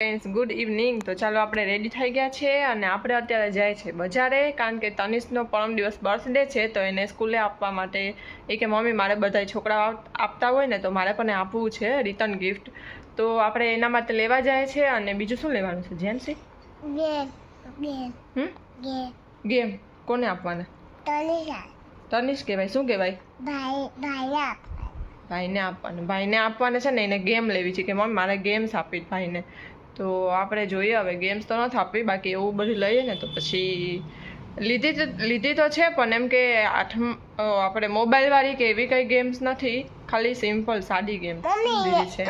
Friends good evening તો ચાલો આપણે રેડી થઈ ગયા છે અને આપણે અત્યારે જાય છે બજારે કારણ કે તનિષનો પરમ દિવસ બર્થડે છે તો એને સ્કૂલે આપવા માટે એ કે મમ્મી મારે બધા છોકરાઓ આપતા હોય ને તો મારે પણ આપવું છે રિટર્ન ગિફ્ટ તો આપણે એના માટે લેવા જાય છે અને બીજું શું લેવાનું છે? જેન્સી game, હમ? ગેમ કોને આપવાના. તનિષ. કહેવાય. શું કહેવાય? ભાઈને આપવાનું. ભાઈને આપવાને છે ને એને ગેમ લેવી છે કે મમ્મી મારે ગેમ્સ આપી. ભાઈને. તો આપણે જોઈએ હવે ગેમ્સ તો નથી આપવી બાકી એવું બધું લઈએ ને તો પછી લીધી તો લીધી તો છે પણ એમ કે આઠમ આપણે મોબાઈલવાળી કે એવી કંઈ ગેમ્સ નથી ખાલી સિમ્પલ સાદી ગેમ લીધી છે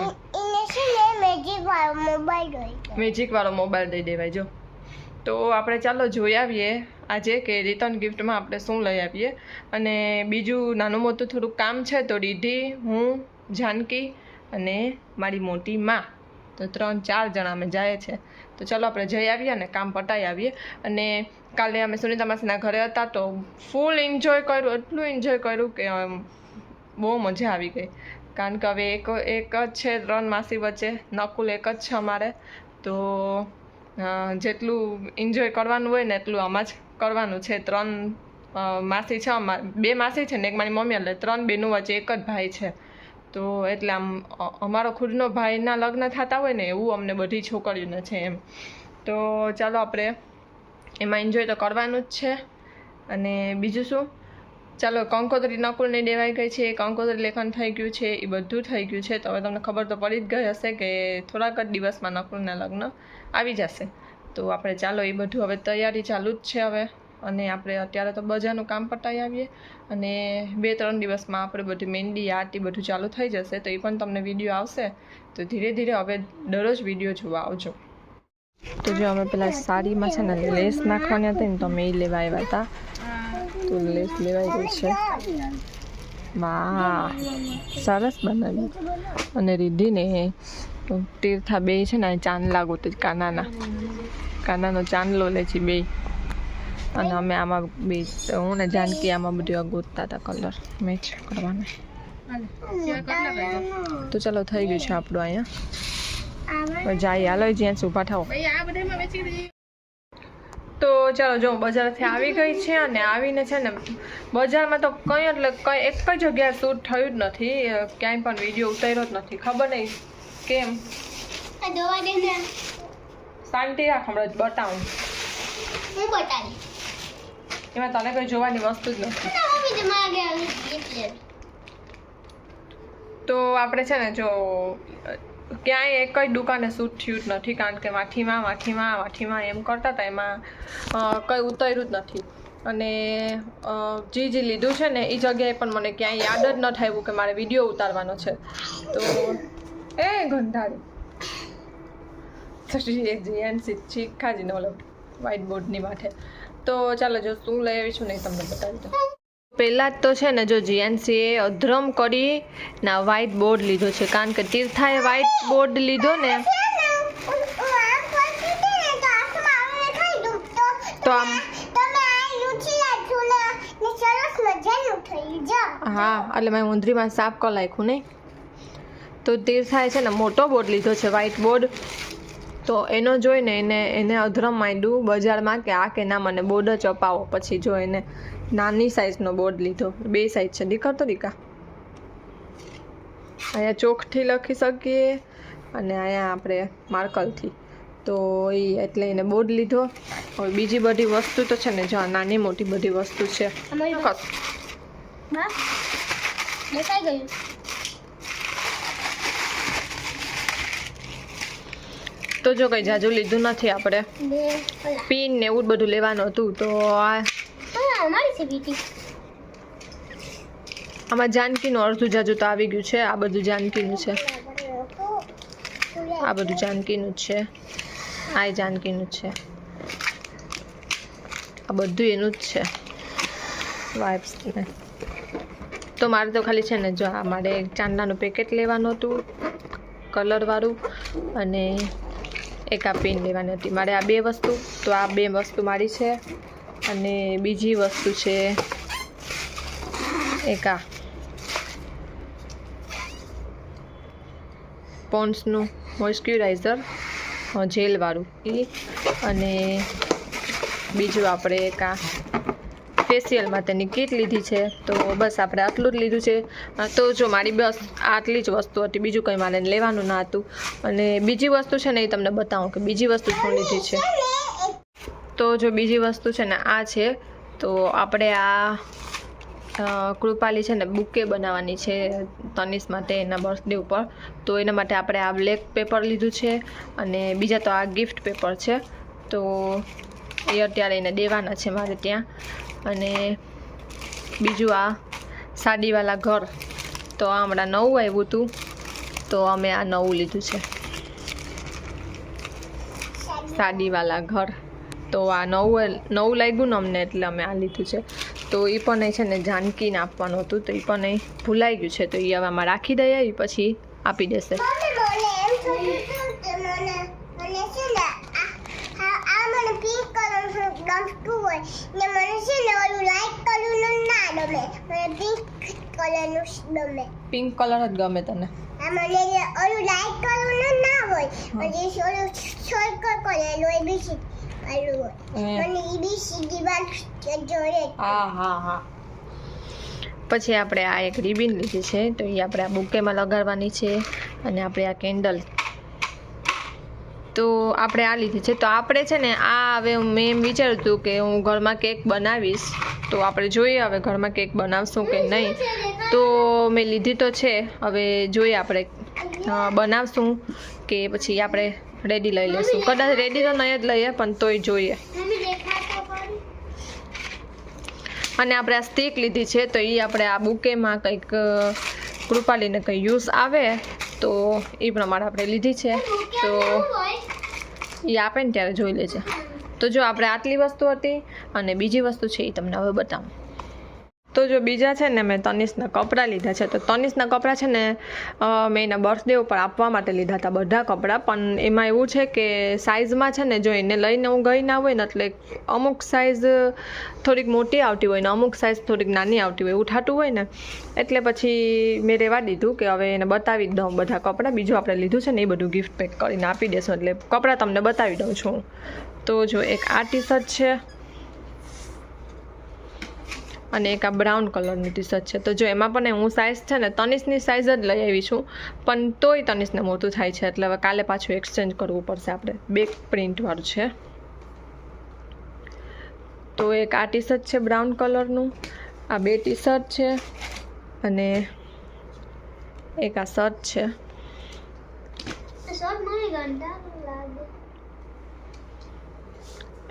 વાળો મોબાઈલ મેજિક વાળો મોબાઈલ દઈ દેવાય જો. તો આપણે ચાલો જોઈ આવીએ આજે કે રિટર્ન ગિફ્ટમાં આપણે શું લઈ આવીએ. અને બીજું નાનું મોટું થોડુંક કામ છે તો દીધી હું જાનકી અને મારી મોટી માં. તો ત્રણ, ચાર જણા અમે જાય છે. તો ચાલો આપણે જઈ આવીએ અને કામ પટાઈ આવીએ. અને કાલે અમે સુનિતા માસીના ઘરે હતા તો ફૂલ એન્જોય કર્યું, એટલું એન્જોય કર્યું કે બહુ મજા આવી ગઈ. કારણ કે હવે એક એક જ છે ત્રણ માસી વચ્ચે, નકુલ એક જ છે અમારે. તો જેટલું એન્જોય કરવાનું હોય ને એટલું આમાં જ કરવાનું છે. ત્રણ માસી છે અમારે બે માસી છે ને, એક મારી મમ્મી એટલે ત્રણ બેનું વચ્ચે એક જ ભાઈ છે. તો એટલે આમ અમારો ખુદનો ભાઈના લગ્ન થતા હોય ને, એવું અમને બધી છોકરીઓને છે એમ. તો ચાલો આપણે એમાં એન્જોય તો કરવાનું જ છે. અને બીજું શું? ચાલો, કંકોત્રી નકુલની દેવાઈ ગઈ છે, કંકોત્રી લેખન થઈ ગયું છે, એ બધું થઈ ગયું છે. તો હવે તમને ખબર તો પડી જ ગઈ હશે કે થોડાક જ દિવસમાં નકુલના લગ્ન આવી જશે. તો આપણે ચાલો, એ બધું હવે તૈયારી ચાલુ જ છે હવે. અને આપણે અત્યારે તો બજારનું કામ પતાવી આવીએ. અને બે ત્રણ દિવસમાં આપણે બધી મહેંદી, આરતી બધું ચાલુ થઈ જશે, તો એ પણ તમને વીડિયો આવશે. તો ધીરે ધીરે હવે દરરોજ વીડિયો જોવા આવજો. તો જો અમે પેલા સાડીમાં છે ને લેસ નાખવાની હતી ને તો અમે એ લેવા આવ્યા હતા તો લેસ લેવાઈ ગઈ છે. વાહ! સરસ બનાવ્યું અને રીધીને તીર્થા બે છે ને ચાંદલા ગોતે કાનાના. કાનાનો ચાંદલો લે છે બે અને અમે આમાં બી હું ને જાનકી આમાં બધું ગોતતા હતા કલર મેચ કરવાના. તો ચાલો થઈ ગયું છે આપણું અહીંયા. જાય હાલો જ્યાં ઊભા થાવ તો ચાલો જો બજારથી આવી ગઈ છે અને આવીને છે ને બજારમાં તો કંઈ એટલે કંઈ એક જ જગ્યાએ શૂટ થયું જ નથી. ક્યાંય પણ વીડિયો ઉતાર્યો જ નથી. ખબર નહીં કેમ. શાંતિ રાખ હમણાં જ બતાવું. હું બતાવી એમાં તને કંઈ જોવાની વસ્તુ જ નથી. ના તે આપણે છે ને જો ક્યાંય એક જ દુકાને શૂટ થયું જ નથી કારણ કે માઠીમાં માઠીમાં માઠીમાં એમ કરતા હતા એમાં કંઈ ઉતર્યું જ નથી. અને જે જે લીધું છે ને એ જગ્યાએ પણ મને ક્યાંય યાદ જ ન થયું કે મારે વીડિયો ઉતારવાનો છે. તો એ એક જીએનસી શીખાજીને ઓલો વ્હાઇટ બોર્ડની માથે. તો ચાલો જો શું લઈ આવી છું નહીં તમને બતાવી દઉં. પહેલાં જ તો છે ને જો જીએનસીએ અધ્રમ કરી ના વ્હાઇટ બોર્ડ લીધો છે. કારણ કે તીર્થાએ વ્હાઇટ બોર્ડ લીધો ને તો આમ હા, એટલે મેં ઊંધરીમાં સાફ કરી નાખ્યું નહીં. તો તીર્થાએ છે ને મોટો બોર્ડ લીધો છે વ્હાઇટ બોર્ડ તો એનો જોઈને એને એને અધરમ માંડ્યું બજારમાં કે આ કે ના મને બોર્ડ જ અપાવો. પછી જો એને નાની સાઇઝનો બોર્ડ લીધો. બે સાઇઝ છે. દીકરતો દીકા. અહીંયા ચોકથી લખી શકીએ અને અહીંયા આપણે માર્કલથી. તો એ એટલે એને બોર્ડ લીધો. હવે બીજી બધી વસ્તુ તો છે ને જો નાની મોટી બધી વસ્તુ છે. દેખાઈ ગયું તો જો કંઈ જાજુ લીધું નથી આપણે. પીન ને એવું બધું લેવાનું હતું તો આ આમાં જાનકીનું અડધું જાજુ તો આવી ગયું છે આ બધું જાનકીનું છે. આ બધું જાનકીનું જ છે. આ જાનકીનું જ છે. આ બધું એનું જ છે. વાઇપ્સ ને. તો મારે તો ખાલી છે ને જો આ મારે ચાંદાનું પેકેટ લેવાનું હતું કલરવાળું અને એક આ પેન લેવાની હતી. મારે આ બે વસ્તુ, તો આ બે વસ્તુ મારી છે અને બીજી વસ્તુ છે એક આ. પોન્ડ્સનું મોઇસ્ચ્યુરાઇઝર જેલવાળું. એ અને બીજું આપણે એક આ. ફેશિયલ માટેની કીટ લીધી છે, તો બસ આપણે આટલું જ લીધું છે. તો જો મારી બસ આટલી જ વસ્તુ હતી, બીજું કંઈ મારે લેવાનું ના હતું. અને બીજી વસ્તુ છે ને એ તમને બતાવું કે બીજી વસ્તુ શું લીધી છે. તો જો બીજી વસ્તુ છે ને આ છે, તો આપણે આ કૃપાલી છે ને બુકે બનાવવાની છે તનિષ માટે એના બર્થડે ઉપર. તો એના માટે આપણે આ બ્લેક પેપર લીધું છે અને બીજા તો આ ગિફ્ટ પેપર છે. તો એ અત્યારે એને દેવાના છે મારે ત્યાં. અને બીજું આ સાડીવાલા ઘર. તો આ હમણાં નવું આવ્યું હતું. તો અમે આ નવું લીધું છે. સાડીવાલા ઘર. તો આ નવું નવું લાગ્યું ને અમને એટલે અમે આ લીધું છે. તો એ પણ એ છે ને જાનકીને આપવાનું હતું. તો એ પણ એ ભૂલાઈ ગયું છે. તો એ હવે આમાં રાખી દઈએ એ પછી આપી દેશે. આ- મને પિંક કલરનું ગમતું હોય ને મને છે ને ઓલું લાઈટ કલરનું ના ગમે મને પિંક કલરનું જ ગમે પિંક કલર જ ગમે તને આ મને ઓલું લાઈટ કલરનું ના હોય મને ઓલું સર્કલ કરેલું એબીસી કરેલું હોય હમ. એ એબીસી દિવાલ જોડે હા હા હા પછી આપણે આ એક રિબિન લીધી છે તો એ આપણે આ બુકેમાં લગાડવાની છે અને આપણે આ કેન્ડલ તો આપણે આ લીધી છે. તો આપણે છે ને આ હવે મેં એમ વિચાર્યું હતું કે હું ઘરમાં કેક બનાવીશ, તો આપણે જોઈએ હવે ઘરમાં કેક બનાવશું કે નહીં. તો મેં લીધી તો છે. હવે જોઈએ આપણે બનાવશું કે પછી આપણે રેડી લઈ લઈશું કદાચ રેડી તો નહીં જ લઈએ, પણ તોય જોઈએ. અને આપણે આ સ્ટીક લીધી છે, તો એ આપણે આ બુકેમાં કંઈક કૃપાલીને કંઈ યુઝ આવે. તો એ પ્રમાણે આપણે લીધી છે. તો એ આપે ને ત્યારે જોઈ લેજે. તો જો આપણે આટલી વસ્તુ હતી અને બીજી વસ્તુ છે એ તમને હવે બતાવું. તો જો બીજા છે ને મેં તનિષના કપડાં લીધા છે, તો તનિષના કપડાં છે ને મેં એના બર્થડે ઉપર આપવા માટે લીધા હતા બધા કપડાં, પણ એમાં એવું છે કે સાઇઝમાં છે ને જો એને લઈને હું ગઈ ના હોય ને, એટલે અમુક સાઇઝ થોડીક મોટી આવતી હોય ને, અમુક સાઇઝ થોડીક નાની આવતી હોય, એવું થતું હોય ને, એટલે પછી મેં રહેવા દીધું કે હવે એને બતાવી જ દઉં બધા કપડાં, બીજું આપણે લીધું છે ને એ બધું ગિફ્ટ પેક કરીને આપી દેશું, એટલે કપડાં તમને બતાવી દઉં છું તો જો એક આ ટી છે. અને એક આ બ્રાઉન કલરની ટી શર્ટ છે. તો જો એમાં પણ હું સાઇઝ છે ને તનિષની સાઇઝ જ લઈ આવી છું. પણ તોય તનિષને મોટું થાય છે. એટલે હવે કાલે પાછું એક્સચેન્જ કરવું પડશે આપણે. બેક પ્રિન્ટવાળું છે. તો એક આ ટી શર્ટ છે બ્રાઉન કલરનું. આ બે ટી શર્ટ છે અને એક આ શર્ટ છે.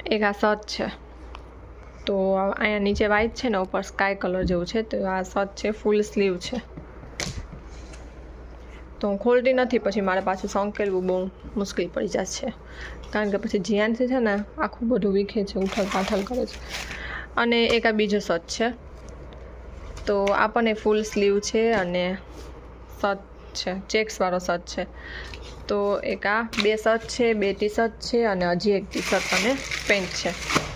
એક આ શર્ટ છે. તો અહીંયા નીચે વ્હાઈટ છે ને, ઉપર સ્કાય કલર જેવું છે, તો આ શર્ટ છે ફૂલ સ્લીવ છે. તો હું ખોલતી નથી, પછી મારે પાછું સંકેલવું બહુ મુશ્કેલ પડી જશે કારણ કે પછી જીયાનથી છે ને, આખું બધું વીખે છે, ઉથલ પાથલ કરે છે. અને એક આ બીજો શર્ટ છે. તો આ પણ એ ફૂલ સ્લીવ છે અને શર્ટ છે ચેક્સવાળો શર્ટ છે. તો એક આ, બે શર્ટ છે, બે ટી શર્ટ છે અને હજી એક ટી શર્ટ અને પેન્ટ છે.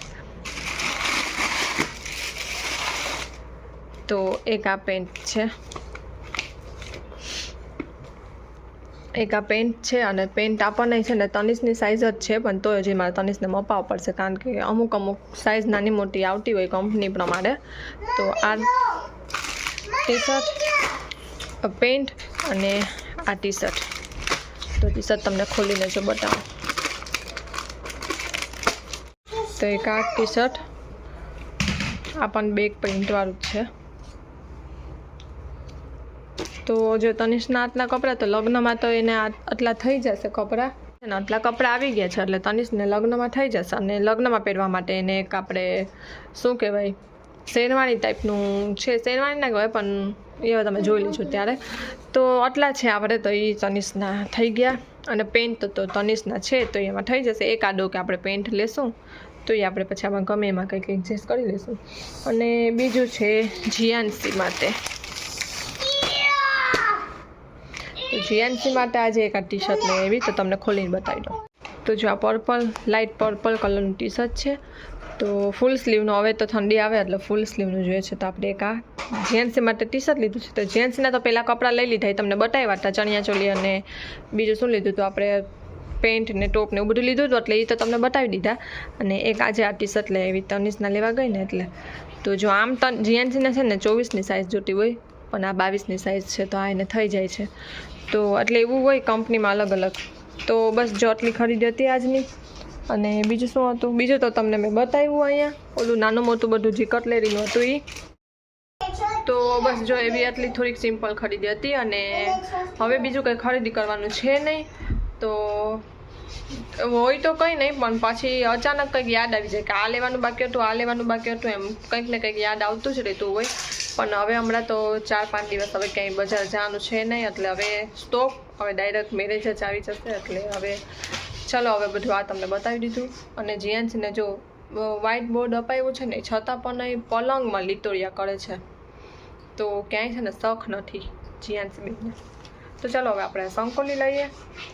તો એક આ પેન્ટ છે. એક આ પેન્ટ છે અને પેન્ટ આપણને છે ને તનિષની સાઇઝ જ છે, પણ તોય હજી મારે તનિષને મપાવવા પડશે, કારણ કે અમુક અમુક સાઇઝ નાની મોટી આવતી હોય કંપની પ્રમાણે. તો આ ટી શર્ટ પેન્ટ અને આ ટી શર્ટ તો ટી શર્ટ તમને ખોલીને જો બતાવો. તો એક આ ટી શર્ટ આ પણ બેક પ્રિન્ટવાળું જ છે. તો જો તનિષના આટલા કપડાં, તો લગ્નમાં તો એને આટલા થઈ જશે કપડાં. અને આટલા કપડાં આવી ગયા છે, એટલે તનિષને લગ્નમાં થઈ જશે અને લગ્નમાં પહેરવા માટે એને એક આપણે, શું કહેવાય શેરવાણી ટાઈપનું છે શેરવાણી ના કહેવાય, પણ એ તમે જોઈ લીધું ત્યારે. તો આટલા છે આપણે તો એ તનિષના થઈ ગયા. અને પેન્ટ તો તનિષના છે, તો એમાં થઈ જશે. એક આડો કે આપણે પેન્ટ લેશું, તો એ આપણે પછી આમાં ગમે એમાં કંઈક એડજસ્ટ કરી લઈશું અને બીજું છે જીયાનસી માટે. તો જીએનસી માટે આજે એક આ ટી શર્ટ લઈ આવી, તો તમને ખોલીને બતાવી દઉં. તો જો આ પર્પલ લાઇટ પર્પલ કલરનું ટી શર્ટ છે. તો ફૂલ સ્લીવનું હવે તો ઠંડી આવે એટલે ફૂલ સ્લીવનું જોઈએ છે. તો આપણે એક આ જીએનસી માટે ટી શર્ટ લીધું છે. તો જેન્ટ્સના તો પહેલાં કપડાં લઈ લીધા, એ તમને બતાવ્યા હતા. ચણિયા ચોલી અને બીજું શું લીધું હતું? આપણે પેન્ટ ને ટોપ ને એવું બધું લીધું હતું, એટલે એ તો તમને બતાવી દીધા. અને એક આજે આ ટી શર્ટ લઈ આવી, તનિષના લેવા ગઈ ને એટલે. તો જો આમ તન જીએનસીને છે ને, ચોવીસની સાઇઝ જોતી હોય પણ આ બાવીસની સાઇઝ છે તો આ એને થઈ જાય છે. તો એટલે એવું હોય કંપનીમાં અલગ અલગ. તો બસ જો આટલી ખરીદી હતી આજની. અને બીજું શું હતું? બીજું તો તમને મેં બતાવ્યું અહીંયા. ઓલું નાનું મોટું બધું જે કટલેરીનું હતું એ તો બસ જો એવી આટલી થોડીક સિમ્પલ ખરીદી હતી અને હવે બીજું કંઈ ખરીદી કરવાનું છે નહીં. તો હોય તો કંઈ નહીં, પણ પછી અચાનક કંઈક યાદ આવી જાય કે આ લેવાનું બાકી હતું, આ લેવાનું બાકી હતું એમ કંઈક ને કંઈક યાદ આવતું જ રહેતું હોય. પણ હવે હમણાં તો ચાર, પાંચ દિવસ હવે ક્યાંય બજાર જવાનું છે નહીં, એટલે હવે સ્ટોપ હવે ડાયરેક્ટ મેરેજ જ આવી જશે, એટલે હવે ચાલો હવે બધું આ તમને બતાવી દીધું. અને જીએનસીને જો વ્હાઇટ બોર્ડ અપાવ્યું છે ને છતાં પણ એ પલંગમાં લીતોડિયા કરે છે. તો ક્યાંય છે ને શખ નથી જીએનસી બેનને તો ચાલો હવે આપણે સંકોલી લઈએ.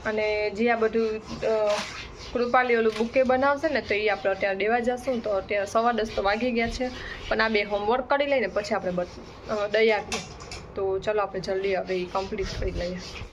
અને જે આ બધું કૃપાલી ઓલું બુકે બનાવશે ને, તો એ આપણે અત્યારે દેવા જશું. તો અત્યારે સવા દસ તો વાગી ગયા છે. પણ આ બે હોમવર્ક કરી લઈને પછી આપણે દઈ આપીએ તો ચાલો આપણે જલ્દી હવે એ કમ્પ્લીટ કરી લઈએ.